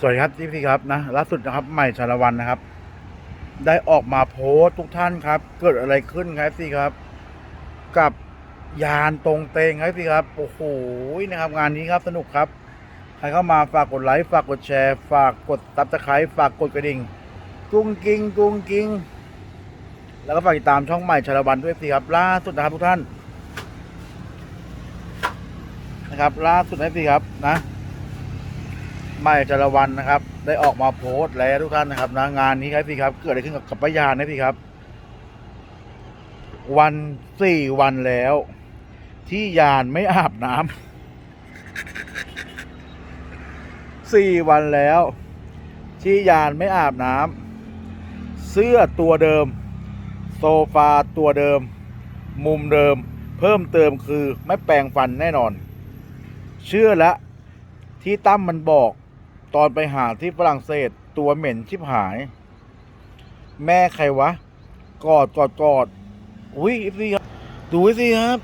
สวัสดีครับพี่พี่ครับนะล่าสุดนะครับใหม่ชาละวันนะครับ ได้ออกมาโพสทุกท่านครับ เกิดอะไรขึ้นครับพี่ครับ กับยานตรงเตงครับพี่ครับโอ้โหนะครับ งานนี้ครับสนุกครับ ใครเข้ามาฝากกดไลค์ฝากกดแชร์ ฝากกดตับตะไคร้ฝากกดกระดิ่ง กุ้งกิ้งกุ้งกิ้งแล้วก็ฝากติดตามช่องใหม่ชาละวันด้วยพี่ครับ ล่าสุดนะครับทุกท่าน นะครับ ล่าสุดนะพี่ครับนะ ไม่จารวันนะครับ ได้ออกมาโพสต์แล้วทุกท่านนะครับนะงานนี้ครับพี่ครับ เกิดอะไรขึ้นกับกับป้ายานนะพี่ครับ วันสี่วันแล้ว ที่ยานไม่อาบน้ำสี่วันแล้ว ที่ยานไม่อาบน้ำเสื้อตัวเดิม โซฟาตัวเดิม มุมเดิม เพิ่มเติมคือไม่แปรงฟันแน่นอน เชื่อล้วที่ตั้มมันบอก ตอนไปหาที่ฝรั่งเศสตัวเหม็นชิบหาย แม่ใครวะ กอดกอดกอดอุ้ยสิครับดูสิครับ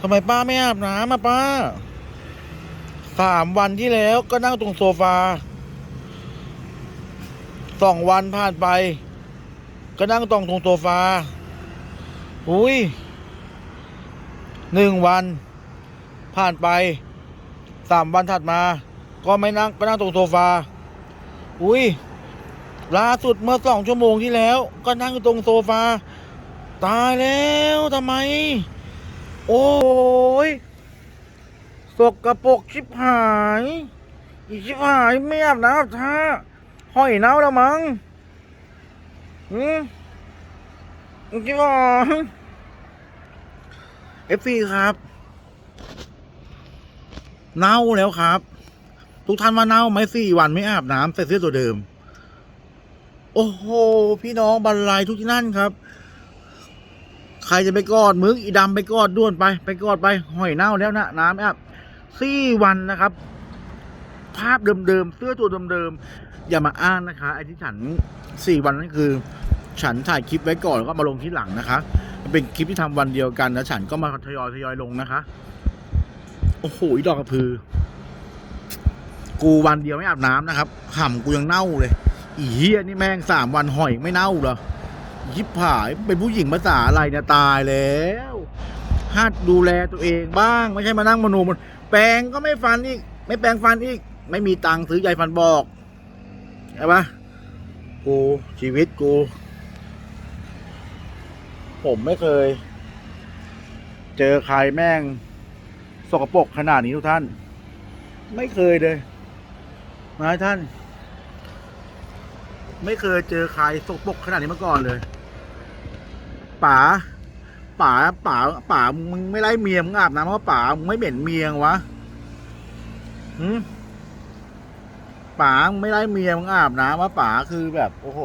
ทำไมป้าไม่อาบน้ำอะป้า สามวันที่แล้วก็นั่งตรงโซฟา สองวันผ่านไป ก็นั่งตรงตรงโซฟา อุ้ย หนึ่งวัน ผ่านไป สามวันถัดมา ก็ไม่นั่งก็นั่งตรงโซฟา อุ้ยล่าสุดเมื่อสองชั่วโมงที่แล้ว ก็นั่งอยู่ตรงโซฟา ตายแล้วทำไม โอ้ยสกระปกชิบหาย อีชิบหายไม่อาบน้ำท่าห้อยเน่าแล้วมั้งอืมชิบหายเอฟซีครับ เน่าแล้วครับ ทุกท่านว่าเน่าไหมสี่วันไม่อาบน้ำใส่เสื้อตัวเดิม โอ้โห พี่น้องบรรลัยทุกที่นั่นครับ ใครจะไปกอดมึงอีดำไปกอดด้วนไป ไปกอดไปหอยเน่าแล้วนะน้ำไม่อาบสี่วันนะครับ ภาพเดิมๆเสื้อตัวเดิมๆอย่ามาอ้างนะคะไอ้ที่ฉันสี่วันนั้นคือ ฉันถ่ายคลิปไว้ก่อนแล้วก็มาลงที่หลังนะคะเป็นคลิปที่ทำวันเดียวกันแล้วฉันก็มาทยอยทยอยลงนะคะ โอ้โหดอกกระพือ กูวันเดียวไม่อาบน้ำนะครับห่ำกูยังเน่าเลยอีเฮียนี่แม่งสามวันหอยไม่เน่าเหรอยิบผายเป็นผู้หญิงภาษาอะไรเนี่ยตายแล้วหัดดูแลตัวเองบ้าง ไม่ใช่มานั่งมโนมัน แปรงก็ไม่ฟันอีก ไม่แปรงฟันอีก ไม่มีตังค์ซื้อยายฟันบอกใช่ปะกูชีวิตกู ผมไม่เคย เจอใครแม่ง สกปรกขนาดนี้ทุกท่าน ไม่เคยเลย นะท่าน ไม่เคยเจอใครสกปรกขนาดนี้มาก่อนเลยป๋าป๋าป๋าป๋ามึงไม่ไล่เมียมึงอาบน้ำเพราะป๋ามึงไม่เหม็นเมียงวะหืมป๋ามึงไม่ไล่เมียมึงอาบน้ำว่าป๋าคือแบบ โอ้โห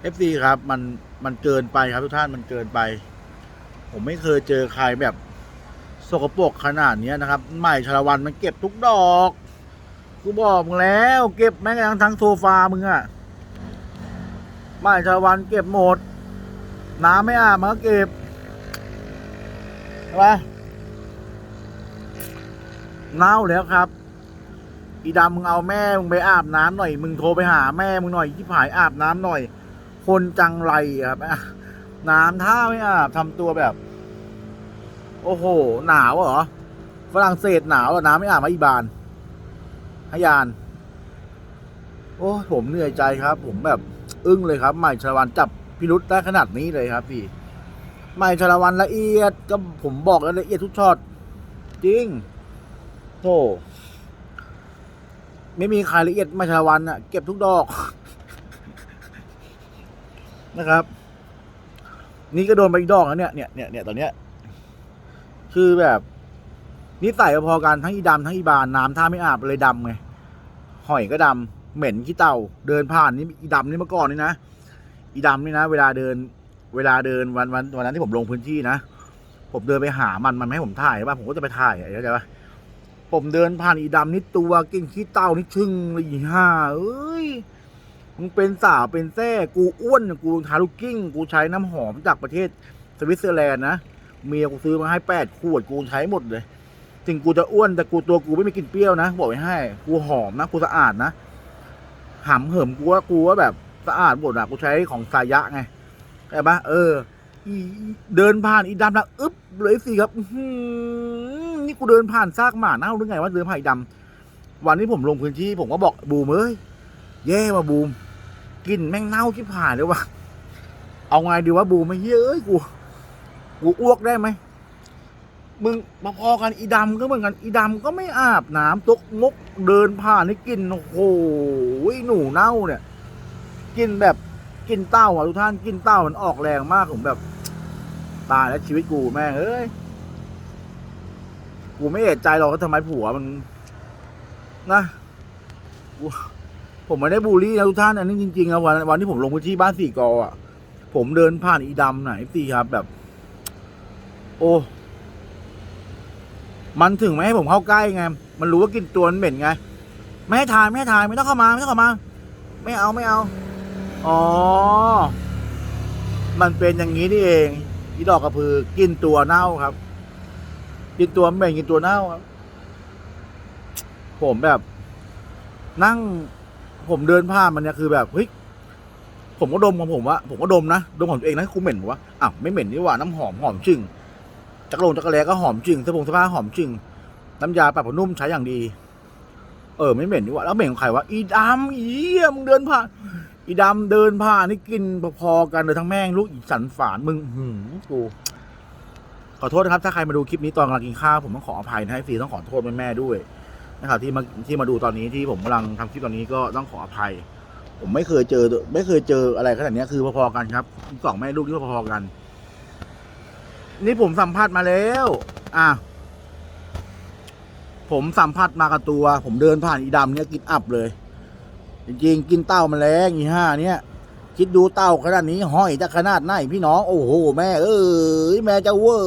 เอฟซีครับ มันมันเกินไปครับ ทุกท่านมันเกินไป ผมไม่เคยเจอใครแบบสกปรกขนาดนี้นะครับใหม่ชลวันมันเก็บทุกดอก กูบอกมึงแล้ว เก็บแม้กระทั่งทั้งโซฟามึงอะใหม่ชาละวันเก็บหมด น้ำไม่อาบมันก็เก็บใช่ปะเน่าแล้วครับ อีดำมึงเอาแม่มึงไปอาบน้ำหน่อย มึงโทรไปหาแม่มึงหน่อยที่ผายอาบน้ำหน่อย คนจังไรครับน้ำท่าไม่อาบทำตัวแบบ โอ้โห หนาวเหรอ ฝรั่งเศสหนาวเหรอ น้ำไม่อาบมาอีบาน ฮยาน โอ้ผมเหนื่อยใจครับ ผมแบบอึ้งเลยครับใหม่ชาลวันจับพิรุษได้ขนาดนี้เลยครับ พี่ใหม่ชาลวันละเอียดก็ผมบอกแล้วละเอียดทุกช็อตจริงโธ่ไม่มีใครละเอียดใหม่ชาลวันอะเก็บทุกดอก นะครับ นี่ก็โดนไปอีกดอกแล้วเนี่ยเนี่ยเนี่ยเนี่ยตอนเนี้ยคือแบบ นิสัยพอๆกันทั้งอีดำทั้งอีบานน้ำท่าไม่อาบเลยดำไงหอยก็ดำเหม็นขี้เต่าเดินผ่านนี่อีดำนี่เมื่อก่อนนี่นะอีดำนี่นะ เวลาเดิน เวลาเดินวันวันวันนั้นที่ผมลงพื้นที่นะผมเดินไปหามันมันไม่ให้ผมถ่ายบ้าผมก็จะไปถ่ายเข้าใจปะผมเดินผ่านอีดำนี่ตัวกินขี้เต่านี่ชึ่งเลยอีห่าเอ้ยมึงเป็นสาวเป็นแท้กูอ้วนกูทาลูกกิ้ง กูใช้น้ำหอมจากประเทศสวิตเซอร์แลนด์นะเมียกูซื้อมาให้แปดขวดกูใช้หมดเลย ถึงกูจะอ้วนแต่กูตัวกูไม่มีกลิ่นเปรี้ยวนะบอกไว้ให้ กูหอมนะกูสะอาดนะหำเหิมกูว่ากูว่าแบบสะอาดหมดอะกูใช้ของสายะไงใช่ปะเออเดินผ่านอีดำแล้วอึ๊บเลยสิครับนี่กูเดินผ่านซากหมาเน่าหรือไงว่าเดินผ่านอีดำวันที่ผมลงพื้นที่ผมก็บอกบูมเอ้ยแย่ว่ะบูมกลินแม่งเน่าที่ผ่านเลยว่ะเอาไงดีวะบูมไม่เฮ้ยกูกูอ้วกได้ไหม มึงมาพอกันอีดำก็เหมือนกันอีดำก็ไม่อาบน้ำตกงกเดินผ่านนี่กินโอ้โหหนูเน่าเนี่ย กินแบบกินเต้าอะทุกท่านกินเต้ามันออกแรงมากผมแบบ ตายแล้วชีวิตกูแม่งเอ้ยกูไม่เอะใจหรอกว่าทำไมผัวมันนะผมไม่ได้บูลลี่นะทุกท่านอันนี้จริงๆนะวันวันที่ผมลงพื้นที่บ้านสี่กออะ ผมเดินผ่านอีดำไหนตีครับแบบ โอ้ มันถึงไม่ให้ผมเข้าใกล้ไง มันรู้ว่ากินตัวมันเหม็นไง ไม่ให้ทานไม่ให้ทานไม่ต้องเข้ามาไม่ต้องเข้ามา ไม่เอาไม่เอา อ๋อ มันเป็นอย่างนี้นี่เองอีดอกกระพือกินตัวเน่าครับ กินตัวเหม็นกินตัวเน่าครับ ผมแบบ นั่ง ผมเดินผ่านมันเนี่ยคือแบบเฮ้ยผมก็ดมของผมว่าผมก็ดมนะดมของตัวเองนะกูเหม็นวะอ้าวไม่เหม็นนี่หว่าน้ำหอมหอมจริง จักรลงจักรแลก็หอมจริงสะพงสะผ้าหอมจริง น้ำยาปรับผ้านุ่มใช้อย่างดี เออ ไม่เหม็นนี่หว่าแล้วเหม็นของใครวะอีดำอีเหี้ยมเดินผ่านอีดำเดินผ่านนี่กินพอๆกันเลยทั้งแม่งลูกอีสันฝานมึงหืมกูขอโทษนะครับ ถ้าใครมาดูคลิปนี้ตอนกำลังกินข้าวผมต้องขออภัยนะให้ฟีต้องขอโทษแม่ๆด้วยนะครับที่มาที่มาดูตอนนี้ที่ผมกำลังทำคลิปตอนนี้ก็ต้องขออภัย ผมไม่เคยเจอ ไม่เคยเจออะไรขนาดนี้คือพอๆกันครับสองแม่ลูกที่พอๆกัน นี่ผมสัมผัสมาแล้ว อะ ผมสัมผัสมากับตัว ผมเดินผ่านอีดำเนี่ยกินอับเลย จริงๆกินเต้ามาแล้วอีห้าเนี่ย คิดดูเต้าขนาดนี้ ห้อยจะขนาดไหนพี่น้อง โอ้โห แม่ เอ้ยแม่จะเว้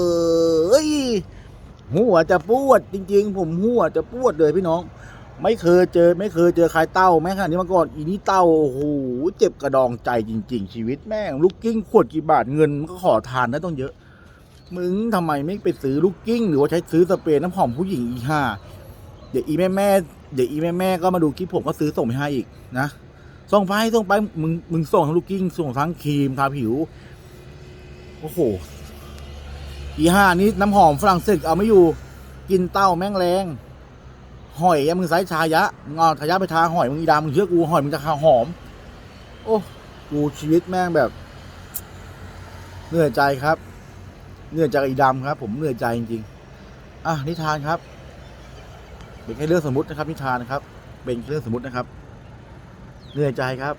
ยหัวจะปวด จริง ๆ ผมหัวจะปวดเลยพี่น้อง ไม่เคยเจอ ไม่เคยเจอใครเต้าแม่ขนาดนี้มาก่อนอีนี่เต้าโอ้โหเจ็บกระดองใจจริง ๆ ชีวิตแม่งลูกกิ้งขวดกี่บาทเงินมันก็ขอทานได้ต้องเยอะ มึงทำไมไม่ไปซื้อลูกกิ้ง หรือว่าใช้ซื้อสเปรย์น้ำหอมผู้หญิงอีห้าเดี๋ยวอีแม่แม่เดี๋ยวอีแม่แม่ก็มาดูคลิปผมก็ซื้อส่งไปให้อีกนะส่งไปส่งไปมึงมึงส่งทั้งลูกกิ้งส่งทั้งครีมทาผิวโอ้โหอีห้านี้น้ำหอมฝรั่งเศสเอาไม่อยู่ กินเต้าแม่งแรงหอยมึงไซส์ชายะมึงเอาชายะไปทาหอยมึงอีดามึงเชื่อกูหอยมึงจะคาหอม โอ้กูชีวิตแม่งแบบเหนื่อยใจครับ เหนื่อยจากอีดำครับ ผมเหนื่อยใจจริงๆอะนิทานครับ เป็นแค่เรื่องสมมตินะครับ นิทานนะครับ เป็นแค่เรื่องสมมตินะครับ เหนื่อยใจครับ